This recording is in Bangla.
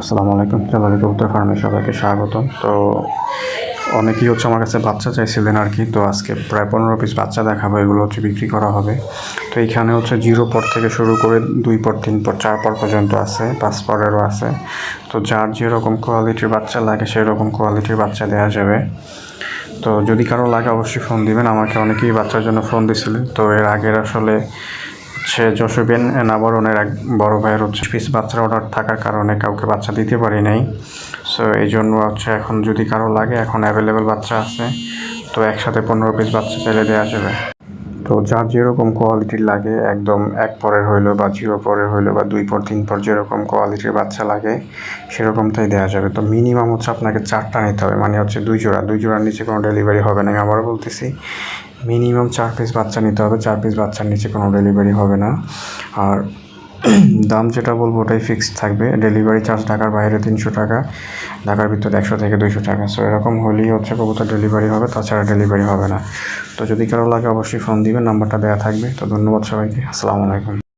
আসসালামু আলাইকুম। জালালি কবুতর ফার্মে সবাইকে স্বাগতম। তো অনেকেই হচ্ছে আমার কাছে বাচ্চা চাইছিলেন আর কি। তো আজকে প্রায় পনেরো পিস বাচ্চা দেখাবো, এগুলো হচ্ছে বিক্রি করা হবে। তো এইখানে হচ্ছে জিরো পর থেকে শুরু করে দুই পর, তিন পর, চার পর পর্যন্ত আছে, পাঁচ পরেরও আছে। তো যার যেরকম কোয়ালিটির বাচ্চা লাগে, সেরকম কোয়ালিটির বাচ্চা দেওয়া যাবে। তো যদি কারও লাগে, অবশ্যই ফোন দিবেন। আমাকে অনেকেই বাচ্চার জন্য ফোন দিছিলেন তো এর আগের আসলে হচ্ছে যশোবেন নাবরণের এক বড় ভাইয়ের হচ্ছে পিস বাচ্চার অর্ডার থাকার কারণে কাউকে বাচ্চা দিতে পারি নাই। সো এই জন্য হচ্ছে এখন যদি কারও লাগে, এখন অ্যাভেলেবেল বাচ্চা আছে, তো একসাথে পনেরো পিস বাচ্চা চাইলে দেওয়া যাবে। তো যার যেরকম কোয়ালিটির লাগে, একদম এক পরের হইল বা জিরো পরের হইল বা দুই পর, তিন পর যেরকম কোয়ালিটির বাচ্চা লাগে, সেরকমটাই দেওয়া যাবে। তো মিনিমাম হচ্ছে আপনাকে চারটা নিতে হবে মানে হচ্ছে দুই জোড়া। দুই জোড়ার নিচে কোনো ডেলিভারি হবে না, আমি আবারও বলতেছি। মিনিমাম চার পিস বাচ্চা নিতে হবে, চার পিস বাচ্চার নিচে কোনো ডেলিভারি হবে না। আর দাম যেটা বলব ওটাই ফিক্সড থাকবে। ডেলিভারি চার্জ ঢাকার বাইরে তিনশো টাকা, ঢাকার ভিতরে একশো থেকে দুইশো টাকা। সো এরকম হলেই হচ্ছে কবুতর ডেলিভারি হবে, তাছাড়া ডেলিভারি হবে না। তো যদি কারও লাগে অবশ্যই ফোন দিবেন নাম্বারটা দেওয়া থাকবে। তো ধন্যবাদ সবাইকে। আসসালামু আলাইকুম।